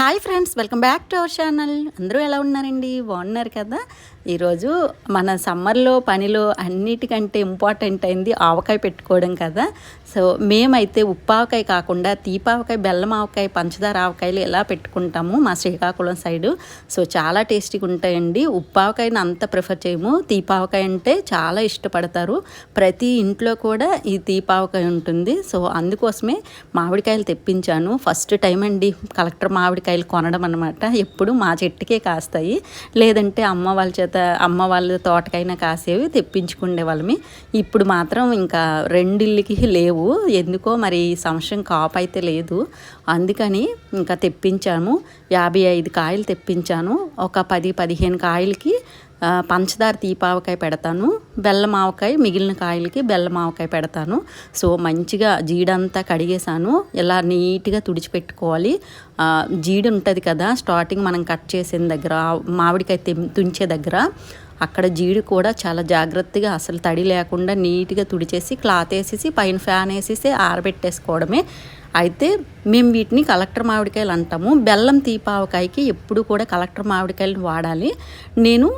Hi friends welcome back to our channel అందరూ ఎలా ఉన్నారండి? బాగున్నారు కదా? ఈరోజు మన సమ్మర్లో పనిలో అన్నిటికంటే ఇంపార్టెంట్ అయింది ఆవకాయ పెట్టుకోవడం కదా. సో మేమైతే ఉప్పావకాయ కాకుండా తీపావకాయ బెల్లం ఆవకాయ పంచదార ఆవకాయలు ఎలా పెట్టుకుంటాము మా శ్రీకాకుళం సైడు. సో చాలా టేస్టీగా ఉంటాయండి. ఉప్పావకాయని అంత ప్రిఫర్ చేయము. తీపావకాయ అంటే చాలా ఇష్టపడతారు. ప్రతి ఇంట్లో కూడా ఈ తీపావకాయ ఉంటుంది. సో అందుకోసమే మామిడికాయలు తెప్పించాను. ఫస్ట్ టైం అండి కలెక్టర్ మామిడికాయలు కొనడం అనమాట ఎప్పుడు మా చెట్టుకే కాస్తాయి. లేదంటే అమ్మ వాళ్ళ చేత అమ్మ వాళ్ళ తోటకైనా కాసేవి తెప్పించుకునే వాళ్ళమి. ఇప్పుడు మాత్రం ఇంకా రెండిళ్ళకి లేవు. ఎందుకో మరి ఈ సంవత్సరం కాపు అయితే లేదు. అందుకని ఇంకా తెప్పించాము. యాభై ఐదు కాయలు తెప్పించాను. ఒక పది పదిహేను కాయలకి పంచదార తీపావకాయ పెడతాను బెల్లం ఆవకాయ మిగిలిన కాయలకి బెల్లం ఆవకాయ పెడతాను. సో మంచిగా జీడంతా కడిగేసాను ఇలా నీట్గా తుడిచిపెట్టుకోవాలి. జీడి ఉంటుంది కదా స్టార్టింగ్ మనం కట్ చేసిన దగ్గర మామిడికాయ తుంచే దగ్గర అక్కడ జీడి కూడా చాలా జాగ్రత్తగా అసలు తడి లేకుండా నీట్గా తుడిచేసి క్లాత్ వేసేసి పైన ఫ్యాన్ వేసేసి ఆరబెట్టేసుకోవడమే. అయితే మేము వీటిని కలెక్టర్ మామిడికాయలు అంటాము. బెల్లం తీపావకాయకి ఎప్పుడు కూడా కలెక్టర్ మామిడికాయలు వాడాలి. నేను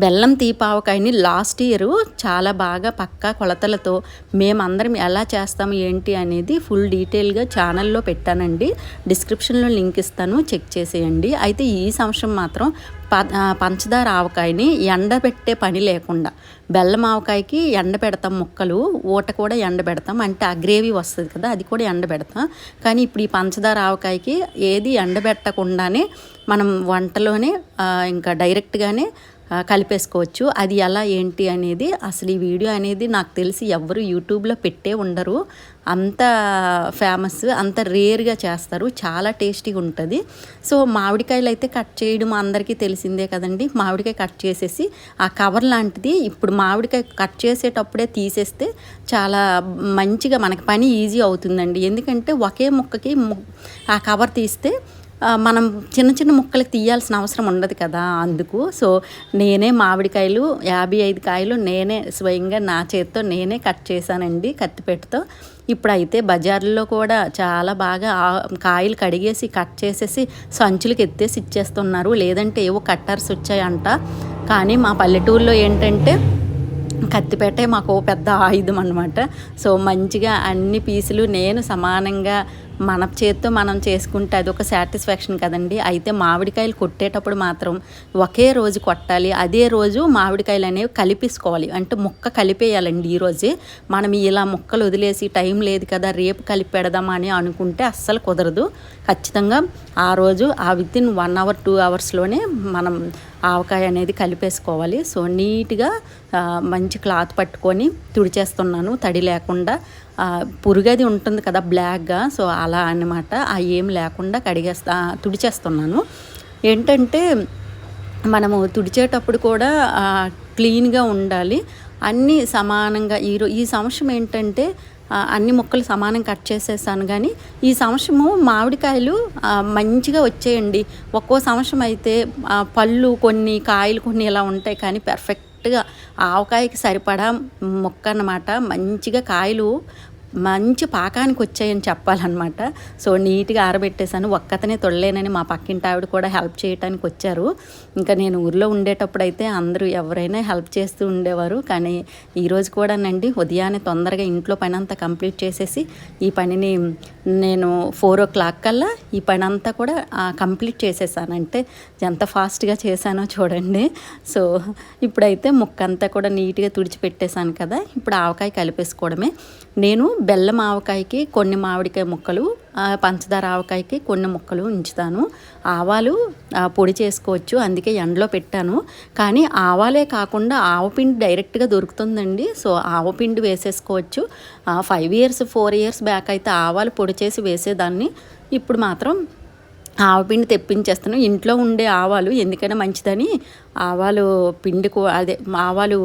బెల్లం తీపావకాయని లాస్ట్ ఇయర్ చాలా బాగా పక్కా కొలతలతో మేమందరం ఎలా చేస్తాము ఏంటి అనేది ఫుల్ డీటెయిల్గా ఛానల్లో పెట్టానండి. డిస్క్రిప్షన్లో లింక్ ఇస్తాను చెక్ చేసేయండి. అయితే ఈ సంవత్సరం మాత్రం ప పంచదార ఆవకాయని ఎండబెట్టే పని లేకుండా బెల్లం ఆవకాయకి ఎండ పెడతాం ముక్కలు ఊట కూడా ఎండ పెడతాం. అంటే ఆ గ్రేవీ వస్తుంది కదా అది కూడా ఎండ పెడతాం. కానీ ఇప్పుడు ఈ పంచదార ఆవకాయకి ఏది ఎండబెట్టకుండానే మనం వంటలోనే ఇంకా డైరెక్ట్గానే కలిపేసుకోవచ్చు. అది ఎలా ఏంటి అనేది అసలు ఈ వీడియో అనేది నాకు తెలిసి ఎవరు యూట్యూబ్లో పెట్టే ఉండరు. అంత ఫేమస్ అంత రేర్గా చేస్తారు. చాలా టేస్టీగా ఉంటుంది. సో మామిడికాయలు అయితే కట్ చేయడం అందరికీ తెలిసిందే కదండి. మామిడికాయ కట్ చేసేసి ఆ కవర్ లాంటిది ఇప్పుడు మామిడికాయ కట్ చేసేటప్పుడే తీసేస్తే చాలా మంచిగా మనకి పని ఈజీ అవుతుందండి. ఎందుకంటే ఒకే ముక్కకి ము- ఆ కవర్ తీస్తే మనం చిన్న చిన్న ముక్కలు తీయాల్సిన అవసరం ఉండదు కదా అందుకు. సో నేనే మామిడికాయలు యాభై ఐదు కాయలు నేనే స్వయంగా నా చేత్తో నేనే కట్ చేశానండి కత్తిపెట్టుతో ఇప్పుడైతే బజార్లో కూడా చాలా బాగా కాయలు కడిగేసి కట్ చేసేసి సంచులకు ఎత్తేసి ఇచ్చేస్తున్నారు. లేదంటే ఏవో కట్టర్స్ వచ్చాయంట. కానీ మా పల్లెటూరులో ఏంటంటే కత్తిపేటే మాకు పెద్ద ఆయుధం అనమాట సో మంచిగా అన్ని పీసులు నేను సమానంగా మన చేత్తో మనం చేసుకుంటే అది ఒక సాటిస్ఫాక్షన్ కదండి. అయితే మామిడికాయలు కొట్టేటప్పుడు మాత్రం ఒకే రోజు కొట్టాలి అదే రోజు మామిడికాయలు అనేవి కలిపేసుకోవాలి. అంటే ముక్క కలిపేయాలండి ఈరోజే మనం ఇలా ముక్కలు వదిలేసి టైం లేదు కదా రేపు కలిపి పెడదామా అని అనుకుంటే అస్సలు కుదరదు. ఖచ్చితంగా ఆ రోజు ఆ within one hour two అవర్స్లోనే మనం ఆవకాయ అనేది కలిపేసుకోవాలి. సో నీట్గా మంచి క్లాత్ పట్టుకొని తుడిచేస్తున్నాను. తడి లేకుండా పురుగది ఉంటుంది కదా బ్లాక్గా. సో అలా అన్నమాట. ఆ ఏం లేకుండా కడిగేస్తా తుడిచేస్తున్నాను. ఏంటంటే మనము తుడిచేటప్పుడు కూడా క్లీన్గా ఉండాలి. అన్నీ సమానంగా ఈరో ఈ సంవత్సరం ఏంటంటే అన్ని ముక్కలు సమానం కట్ చేసేసాను. కానీ ఈ సంవత్సరము మామిడికాయలు మంచిగా వచ్చేయండి. ఒక్కో సంవత్సరం అయితే పళ్ళు కొన్ని కాయలు కొన్ని ఇలా ఉంటాయి. కానీ పర్ఫెక్ట్గా ఆవకాయకి సరిపడా మొక్క అన్నమాట. మంచిగా కాయలు మంచి పాకానికి వచ్చాయని చెప్పాలన్నమాట. సో నీట్గా ఆరబెట్టేశాను. ఒక్కతనే తొడలేనని మా పక్కింటి ఆవిడ కూడా హెల్ప్ చేయడానికి వచ్చారు. ఇంకా నేను ఊర్లో ఉండేటప్పుడు అయితే అందరూ ఎవరైనా హెల్ప్ చేస్తూ ఉండేవారు. కానీ ఈరోజు కూడానండి ఉదయాన్నే తొందరగా ఇంట్లో పని అంతా కంప్లీట్ చేసేసి ఈ పనిని నేను ఫోర్ ఓ క్లాక్ కల్లా ఈ పని అంతా కూడా కంప్లీట్ చేసేసానంటే ఎంత ఫాస్ట్గా చేశానో చూడండి. సో ఇప్పుడైతే ముక్కంతా కూడా నీట్గా తుడిచిపెట్టేశాను కదా ఇప్పుడు ఆవకాయ కలిపేసుకోవడమే. నేను బెల్లం ఆవకాయకి కొన్ని మామిడికాయ ముక్కలు పంచదార ఆవకాయకి కొన్ని ముక్కలు ఉంచుతాను. ఆవాలు పొడి చేసుకోవచ్చు అందుకే ఎండలో పెట్టాను. కానీ ఆవాలే కాకుండా ఆవపిండి డైరెక్ట్గా దొరుకుతుందండి. సో ఆవపిండి వేసేసుకోవచ్చు. Five years four years back అయితే ఆవాలు పొడి చేసి వేసేదాన్ని. ఇప్పుడు మాత్రం ఆవపిండి తెప్పించేస్తాను. ఇంట్లో ఉండే ఆవాలు ఎందుకైనా మంచిదని ఆవాలు పిండి అదే ఆవాలు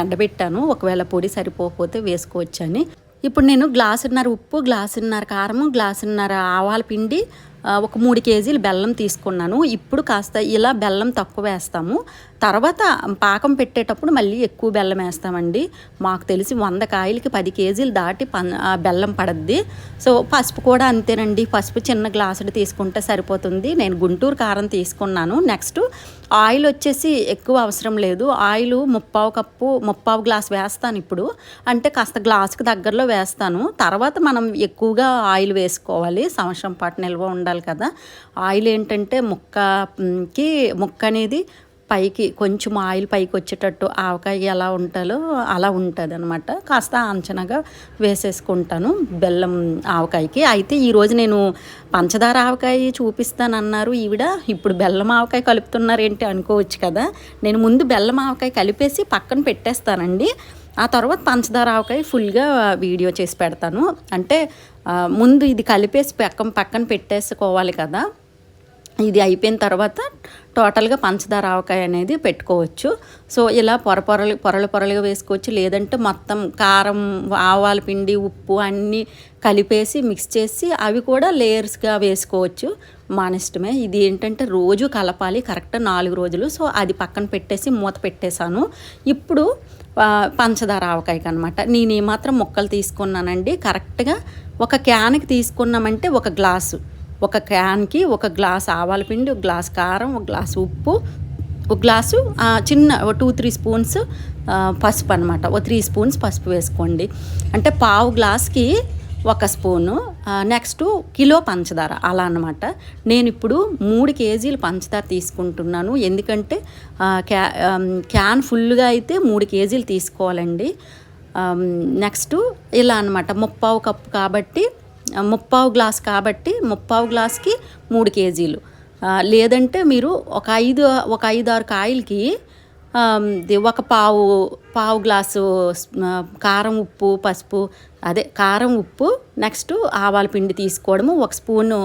ఎండబెట్టాను. ఒకవేళ పొడి సరిపోకపోతే వేసుకోవచ్చని. ఇప్పుడు నేను గ్లాసున్నర ఉప్పు గ్లాసున్నర కారము గ్లాసున్నర ఆవాల పిండి ఒక మూడు కేజీలు బెల్లం తీసుకున్నాను. ఇప్పుడు కాస్త ఇలా బెల్లం తక్కువ వేస్తాము. తర్వాత పాకం పెట్టేటప్పుడు మళ్ళీ ఎక్కువ బెల్లం వేస్తామండి. మాకు తెలిసి వంద కాయలకి పది కేజీలు దాటి పన్ బెల్లం పడద్ది. సో పసుపు కూడా అంతేనండి. పసుపు చిన్న గ్లాసుడు తీసుకుంటే సరిపోతుంది. నేను గుంటూరు కారం తీసుకున్నాను. నెక్స్ట్ ఆయిల్ వచ్చేసి ఎక్కువ అవసరం లేదు. ఆయిల్ ముప్పావు కప్పు ముప్పావు గ్లాస్ వేస్తాను ఇప్పుడు. అంటే కాస్త గ్లాస్కి దగ్గరలో వేస్తాను. తర్వాత మనం ఎక్కువగా ఆయిల్ వేసుకోవాలి. సంవత్సరం పాటు నిల్వ ఉండాలి కదా. ఆయిల్ ఏంటంటే ముక్కకి ముక్క అనేది పైకి కొంచెం ఆయిల్ పైకి వచ్చేటట్టు ఆవకాయ ఎలా ఉంటుందో అలా ఉంటుంది అనమాట కాస్త అంచనాగా వేసేసుకుంటాను బెల్లం ఆవకాయకి. అయితే ఈరోజు నేను పంచదార ఆవకాయ చూపిస్తానన్నారు ఈవిడ. ఇప్పుడు బెల్లం ఆవకాయ కలుపుతున్నారు ఏంటి అనుకోవచ్చు కదా. నేను ముందు బెల్లం ఆవకాయ కలిపేసి పక్కన పెట్టేస్తానండి. ఆ తర్వాత పంచదార ఆవకాయ ఫుల్గా వీడియో చేసి పెడతాను. అంటే ముందు ఇది కలిపేసి పక్కన పక్కన పెట్టేసుకోవాలి కదా. ఇది అయిపోయిన తర్వాత టోటల్గా పంచదార ఆవకాయ అనేది పెట్టుకోవచ్చు. సో ఇలా పొర పొరలు పొరలు పొరలుగా వేసుకోవచ్చు. లేదంటే మొత్తం కారం ఆవాల పిండి ఉప్పు అన్నీ కలిపేసి మిక్స్ చేసి అవి కూడా లేయర్స్గా వేసుకోవచ్చు. మన ఇష్టమే ఇది ఏంటంటే రోజు కలపాలి. కరెక్ట్ నాలుగు రోజులు. సో అది పక్కన పెట్టేసి మూత పెట్టేశాను. ఇప్పుడు పంచదార ఆవకాయకి అనమాట నేను ఏమాత్రం ముక్కలు తీసుకున్నానండి. కరెక్ట్గా ఒక క్యాన్కి తీసుకున్నామంటే ఒక గ్లాసు. ఒక క్యాన్కి ఒక గ్లాస్ ఆవాల పిండి ఒక గ్లాస్ కారం ఒక గ్లాస్ ఉప్పు ఒక గ్లాసు చిన్న టూ త్రీ స్పూన్స్ పసుపు అనమాట ఒక త్రీ స్పూన్స్ పసుపు వేసుకోండి. అంటే పావు గ్లాస్కి ఒక స్పూను నెక్స్ట్ కిలో పంచదార అలా అనమాట నేను ఇప్పుడు మూడు కేజీలు పంచదార తీసుకుంటున్నాను. ఎందుకంటే క్యా క్యాన్ ఫుల్గా అయితే మూడు కేజీలు తీసుకోవాలండి. నెక్స్ట్ ఇలా అనమాట ముప్పావు కప్పు కాబట్టి ముప్పావు గ్లాస్ కాబట్టి ముప్పావు గ్లాస్కి మూడు కేజీలు. లేదంటే మీరు ఒక ఐదు ఒక ఐదు ఆరు కాయలకి ఒక పావు పావు గ్లాసు కారం ఉప్పు పసుపు అదే కారం ఉప్పు నెక్స్ట్ ఆవాల పిండి తీసుకోవడము ఒక స్పూను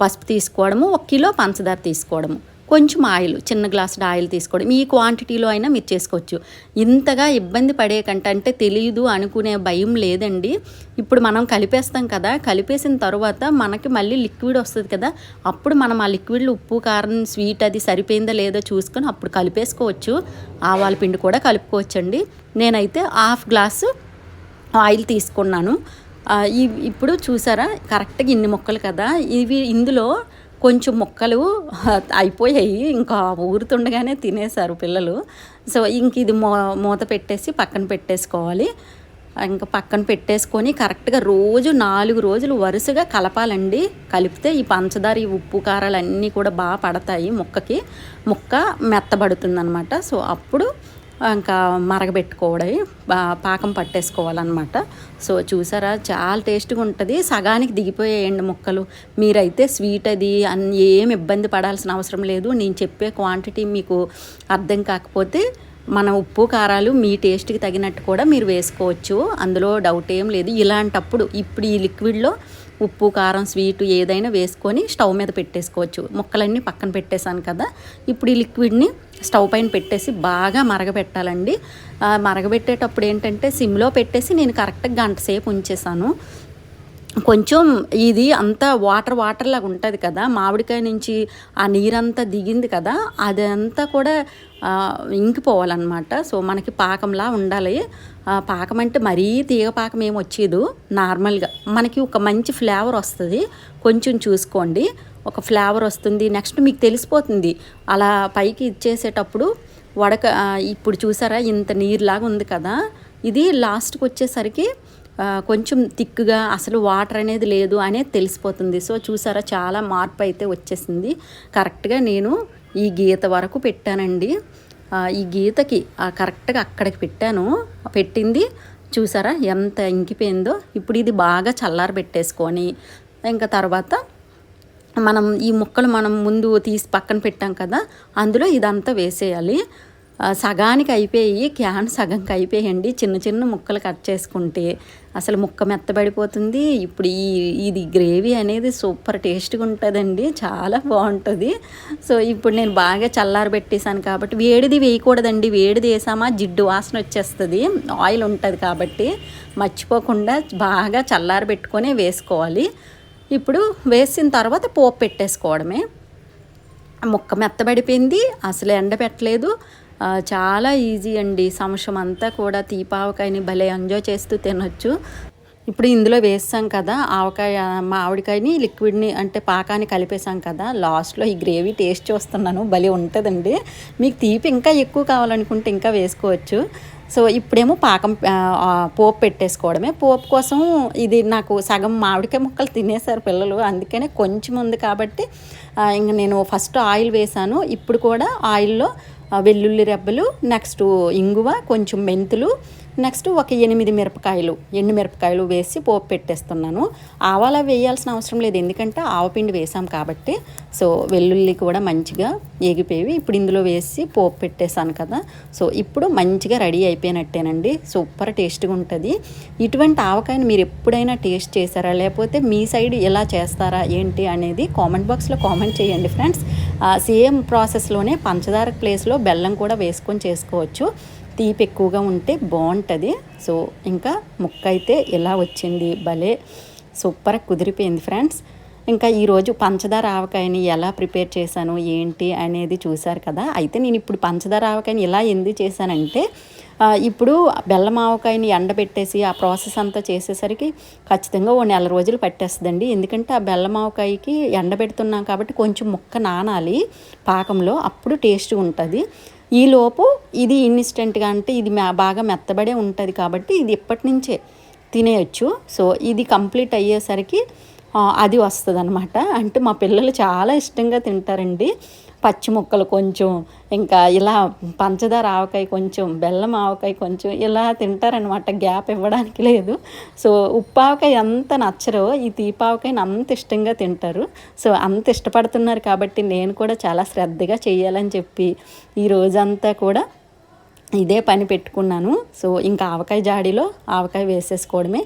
పసుపు తీసుకోవడము ఒక కిలో పంచదార తీసుకోవడము. కొంచెం ఆయిల్ చిన్న గ్లాస్ ఆయిల్ తీసుకోవడం. ఈ క్వాంటిటీలో అయినా మీరు చేసుకోవచ్చు. ఇంతగా ఇబ్బంది పడే కంటే అంటే తెలియదు అనుకునే భయం లేదండి. ఇప్పుడు మనం కలిపేస్తాం కదా కలిపేసిన తర్వాత మనకి మళ్ళీ లిక్విడ్ వస్తుంది కదా అప్పుడు మనం ఆ లిక్విడ్లో ఉప్పు కారం స్వీట్ అది సరిపోయిందో లేదో చూసుకొని అప్పుడు కలిపేసుకోవచ్చు. ఆవాల పిండి కూడా కలుపుకోవచ్చండి. నేనైతే హాఫ్ గ్లాసు ఆయిల్ తీసుకున్నాను. ఇప్పుడు చూసారా కరెక్ట్గా ఇన్ని మొక్కలు కదా ఇవి ఇందులో కొంచెం ముక్కలు అయిపోయాయి. ఇంకా ఊరుతుండగానే తినేశారు పిల్లలు. సో ఇంక ఇది మూ మూత పెట్టేసి పక్కన పెట్టేసుకోవాలి. ఇంకా పక్కన పెట్టేసుకొని కరెక్ట్గా రోజు నాలుగు రోజులు వరుసగా కలపాలండి. కలిపితే ఈ పంచదార ఈ ఉప్పు కారాలు అన్నీ కూడా బాగా పడతాయి ముక్కకి. ముక్క మెత్తబడుతుందనమాట. సో అప్పుడు ఇంకా మరగబెట్టుకోవడం పాకం పట్టేసుకోవాలన్నమాట. సో చూసారా? చాలా టేస్ట్గా ఉంటుంది. సగానికి దిగిపోయేయండి ముక్కలు. మీరైతే స్వీట్ అది అన్ని ఏం ఇబ్బంది పడాల్సిన అవసరం లేదు. నేను చెప్పే క్వాంటిటీ మీకు అర్థం కాకపోతే మన ఉప్పు కారాలు మీ టేస్ట్కి తగినట్టు కూడా మీరు వేసుకోవచ్చు. అందులో డౌట్ ఏం లేదు. ఇలాంటప్పుడు ఇప్పుడు ఈ లిక్విడ్లో ఉప్పు కారం స్వీటు ఏదైనా వేసుకొని స్టవ్ మీద పెట్టేసుకోవచ్చు. ముక్కలన్నీ పక్కన పెట్టేశాను కదా. ఇప్పుడు ఈ లిక్విడ్ని స్టవ్ పైన పెట్టేసి బాగా మరగబెట్టాలండి. మరగబెట్టేటప్పుడు ఏంటంటే సిమ్లో పెట్టేసి నేను కరెక్ట్గా గంట సేపు ఉంచేసాను. కొంచెం ఇది అంతా వాటర్ వాటర్ లాగా ఉంటుంది కదా మామిడికాయ నుంచి ఆ నీరంతా దిగింది కదా అదంతా కూడా ఇంకిపోవాలన్నమాట. సో మనకి పాకంలా ఉండాలి. పాకం అంటే మరీ తీగ పాకం ఏమి వచ్చేదు నార్మల్గా. మనకి ఒక మంచి ఫ్లేవర్ వస్తుంది. కొంచెం చూసుకోండి. ఒక ఫ్లేవర్ వస్తుంది. నెక్స్ట్ మీకు తెలిసిపోతుంది. అలా పైకి ఇచ్చేసేటప్పుడు వడక ఇప్పుడు చూసారా ఇంత నీరులాగా ఉంది కదా? ఇది లాస్ట్కి వచ్చేసరికి కొంచెం థిక్గా అసలు వాటర్ అనేది లేదు అనేది తెలిసిపోతుంది. సో చూసారా చాలా మార్పు అయితే వచ్చేసింది. కరెక్ట్గా నేను ఈ గీత వరకు పెట్టానండి. ఈ గీతకి కరెక్ట్గా అక్కడికి పెట్టాను. పెట్టింది. చూసారా ఎంత ఇంకిపోయిందో. ఇప్పుడు ఇది బాగా చల్లారి పెట్టేసుకొని ఇంకా తర్వాత మనం ఈ ముక్కలు మనం ముందు తీసి పక్కన పెట్టాం కదా అందులో ఇదంతా వేసేయాలి. సగానికి అయిపోయి క్యాన్ సగంకి అయిపోయండి. చిన్న చిన్న ముక్కలు కట్ చేసుకుంటే అసలు ముక్క మెత్తబడిపోతుంది. ఇప్పుడు ఈ ఇది గ్రేవీ అనేది సూపర్ టేస్ట్గా ఉంటుందండి. చాలా బాగుంటుంది. సో ఇప్పుడు నేను బాగా చల్లారబెట్టేశాను కాబట్టి వేడిది వేయకూడదండి. వేడిది వేసామా జిడ్డు వాసన వచ్చేస్తుంది. ఆయిల్ ఉంటుంది కాబట్టి మర్చిపోకుండా బాగా చల్లారబెట్టుకొని వేసుకోవాలి. ఇప్పుడు వేసిన తర్వాత పోపు పెట్టేసుకోవడమే. ముక్క మెత్తబడిపోయింది. అసలు ఎండ పెట్టలేదు. చాలా ఈజీ అండి. సంవత్సరం అంతా కూడా తీపావకాయని భలే ఎంజాయ్ చేస్తూ తినొచ్చు. ఇప్పుడు ఇందులో వేస్తాం కదా ఆవకాయ మామిడికాయని లిక్విడ్ని అంటే పాకాన్ని కలిపేసాం కదా లాస్ట్లో ఈ గ్రేవీ టేస్ట్ చూస్తున్నాను భలే ఉంటుందండి. మీకు తీపి ఇంకా ఎక్కువ కావాలనుకుంటే ఇంకా వేసుకోవచ్చు. సో ఇప్పుడేమో పాకం పోపు పెట్టేసుకోవడమే. పోపు కోసం ఇది నాకు సగం మామిడికాయ ముక్కలు తినేశారు పిల్లలు అందుకనే కొంచెం ఉంది కాబట్టి ఇంక నేను ఫస్ట్ ఆయిల్ వేసాను ఇప్పుడు కూడా ఆయిల్లో వెల్లుల్లి రెబ్బలు నెక్స్ట్ ఇంగువ కొంచెం మెంతులు నెక్స్ట్ ఒక ఎనిమిది మిరపకాయలు ఎండు మిరపకాయలు వేసి పోపు పెట్టేస్తున్నాను. ఆవాల వేయాల్సిన అవసరం లేదు ఎందుకంటే ఆవపిండి వేసాం కాబట్టి. సో వెల్లుల్లి కూడా మంచిగా ఎగిపోయి ఇప్పుడు ఇందులో వేసి పోపు పెట్టేశాను కదా. సో ఇప్పుడు మంచిగా రెడీ అయిపోయినట్టేనండి. సూపర్ టేస్ట్గా ఉంటుంది. ఇటువంటి ఆవకాయని మీరు ఎప్పుడైనా టేస్ట్ చేశారా? లేకపోతే మీ సైడ్ ఎలా చేస్తారా? ఏంటి అనేది కామెంట్ బాక్స్లో కామెంట్ చేయండి ఫ్రెండ్స్. సేమ్ ప్రాసెస్లోనే పంచదార ప్లేస్లో బెల్లం కూడా వేసుకొని చేసుకోవచ్చు. తీపి ఎక్కువగా ఉంటే బాగుంటుంది. సో ఇంకా ముక్క అయితే ఇలా వచ్చింది? భలే సూపర్ కుదిరిపోయింది ఫ్రెండ్స్. ఇంకా ఈరోజు పంచదార ఆవకాయని ఎలా ప్రిపేర్ చేశాను? ఏంటి? అనేది చూశారు కదా. అయితే నేను ఇప్పుడు పంచదార ఆవకాయని ఇలా ఎందుకు చేశానంటే ఇప్పుడు బెల్లం ఆవకాయని ఎండబెట్టేసి ఆ ప్రాసెస్ అంతా చేసేసరికి ఖచ్చితంగా ఓ నెల రోజులు పట్టేస్తుందండి. ఎందుకంటే ఆ బెల్లం ఆవకాయకి ఎండబెడుతున్నాం కాబట్టి కొంచెం ముక్క నానాలి పాకంలో అప్పుడు టేస్ట్ ఉంటుంది. ఈలోపు ఇది ఇన్స్టెంట్గా అంటే ఇది మె- బాగా మెత్తబడే ఉంటుంది కాబట్టి ఇది ఇప్పటి నుంచే తినేయచ్చు. సో ఇది కంప్లీట్ అయ్యేసరికి అది వస్తుంది అనమాట అంటే మా పిల్లలు చాలా ఇష్టంగా తింటారండి. పచ్చి ముక్కలు కొంచెం ఇంకా ఇలా పంచదార ఆవకాయ కొంచెం బెల్లం ఆవకాయ కొంచెం ఇలా తింటారనమాట గ్యాప్ ఇవ్వడానికి లేదు. సో ఉప్పు ఆవకాయ ఎంత నచ్చరో ఈ తీపావకాయని అంత ఇష్టంగా తింటారు. సో అంత ఇష్టపడుతున్నారు కాబట్టి నేను కూడా చాలా శ్రద్ధగా చేయాలని చెప్పి ఈ రోజంతా కూడా ఇదే పని పెట్టుకున్నాను. సో ఇంకా ఆవకాయ జాడీలో ఆవకాయ వేసేసుకోవడమే.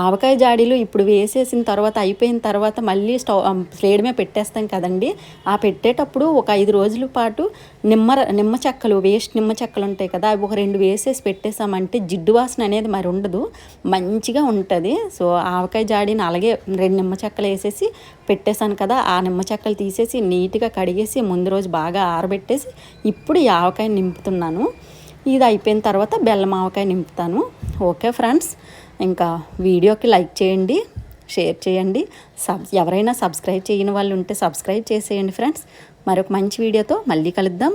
ఆవకాయ జాడీలో ఇప్పుడు వేసేసిన తర్వాత అయిపోయిన తర్వాత మళ్ళీ స్టవ్ ఫ్లేడ్ మీద పెట్టేస్తాం కదండి. ఆ పెట్టేటప్పుడు ఒక ఐదు రోజుల పాటు నిమ్మ నిమ్మ చెక్కలు వేస్ట్ నిమ్మ చెక్కలు ఉంటాయి కదా అవి ఒక రెండు వేసేసి పెట్టేసామంటే జిడ్డు వాసన అనేది మరి ఉండదు. మంచిగా ఉంటుంది. సో ఆవకాయ జాడీని అలాగే రెండు నిమ్మ చెక్కలు వేసేసి పెట్టేశాను కదా ఆ నిమ్మ చెక్కలు తీసేసి నీట్గా కడిగేసి ముందు రోజు బాగా ఆరబెట్టేసి ఇప్పుడు ఈ ఆవకాయని నింపుతున్నాను. ఇది అయిపోయిన తర్వాత బెల్లం ఆవకాయ నింపుతాను. Okay friends? ఇంకా వీడియోకి లైక్ చేయండి షేర్ చేయండి. సబ్ ఎవరైనా సబ్స్క్రైబ్ చేయని వాళ్ళు ఉంటే సబ్స్క్రైబ్ చేసేయండి ఫ్రెండ్స్. మరొక మంచి వీడియోతో మళ్ళీ కలుద్దాం.